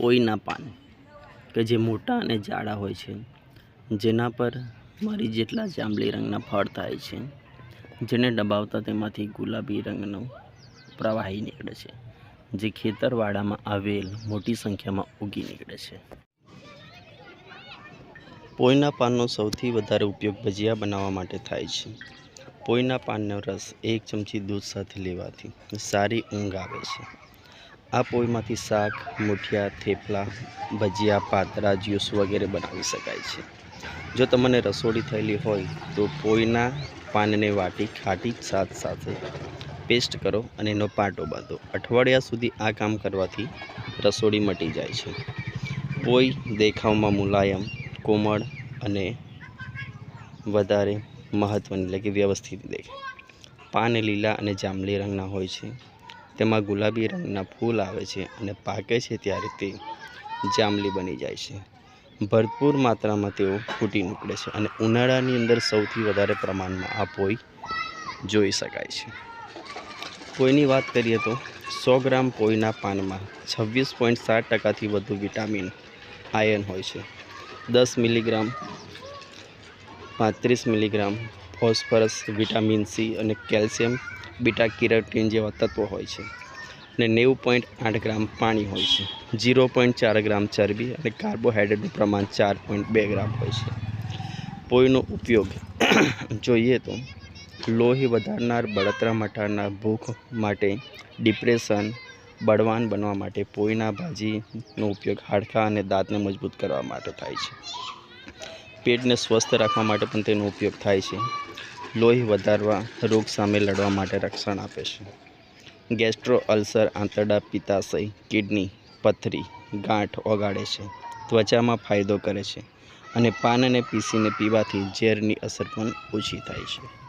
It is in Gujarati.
પોઈના પાન કે જે મોટા અને જાડા હોય છે. જેના પર મારી જેટલા જાંબલી રંગના ફળ થાય છે, જેને દબાવતા તેમાંથી ગુલાબી રંગનો પ્રવાહી નીકળે છે, જે ખેતરવાડામાં આવેલ મોટી સંખ્યામાં ઉગી નીકળે છે. પોઈના પાનનો સૌથી વધારે ઉપયોગ ભજીયા બનાવવા માટે થાય છે. પોઈના પાનનો રસ એક ચમચી દૂધ સાથે લેવાથી સારી ઊંઘ આવે છે. આ પોઈમાંથી શાક, મુઠિયા, થેપલા, ભજીયા, પાતરા, જ્યુસ વગેરે બનાવી શકાય છે. જો તમને રસોડી થયેલી હોય તો પોઈના પાનને વાટી ખાટી સાથ સાથે પેસ્ટ કરો અને એનો પાટો બાંધો. અઠવાડિયા સુધી આ કામ કરવાથી રસોડી મટી જાય છે. પોઈ દેખાવમાં મુલાયમ, કોમળ અને વધારે મહત્ત્વની એટલે કે વ્યવસ્થિત દેખાય. પાન લીલા અને જાંબલી રંગના હોય છે. તેમાં ગુલાબી રંગના ફૂલ આવે છે અને પાકે છે ત્યારે તે જાંબલી બની જાય છે. ભરપૂર માત્રામાં તેઓ ફૂટી નીકળે છે અને ઉનાળાની અંદર સૌથી વધારે પ્રમાણમાં આ પોઈ જોઈ શકાય છે. પોઈની વાત કરીએ તો સો ગ્રામ પોઈના પાનમાં છવ્વીસ પોઈન્ટ સાત ટકાથી વધુ વિટામિન આયર્ન હોય છે. દસ મિલીગ્રામ, પાંત્રીસ મિલીગ્રામ ફોસ્ફરસ, વિટામિન સી અને કેલ્શિયમ બીટા કિરોટીન જેવા તત્વો હોય છે અને નેવું પોઈન્ટ આઠ ગ્રામ પાણી હોય છે જીરો પોઈન્ટ ચાર ગ્રામ ચરબી અને કાર્બોહાઈડ્રેટનું પ્રમાણ ચાર પોઈન્ટ બે ગ્રામ હોય છે. પોઈનો ઉપયોગ જોઈએ તો લોહી વધારનાર, બળતરા મટાડનાર, ભૂખ માટે ડિપ્રેશન, બળવાન બનવા માટે પોઈના ભાજીનો ઉપયોગ હાડકાં અને દાંતને મજબૂત કરવા માટે થાય છે. પેટને સ્વસ્થ રાખવા માટે પણ તેનો ઉપયોગ થાય છે. લોહી વધારવા, રોગ સામે લડવા માટે રક્ષણ આપે છે. ગેસ્ટ્રો અલ્સર, આંતરડા પિત્તાશય, કિડની, પથરી, ગાંઠ ઓગાળે છે, ત્વચામાં ફાયદો કરે છે અને પાનને પીસીને પીવાથી ઝેરની અસર પણ ઓછી થાય છે.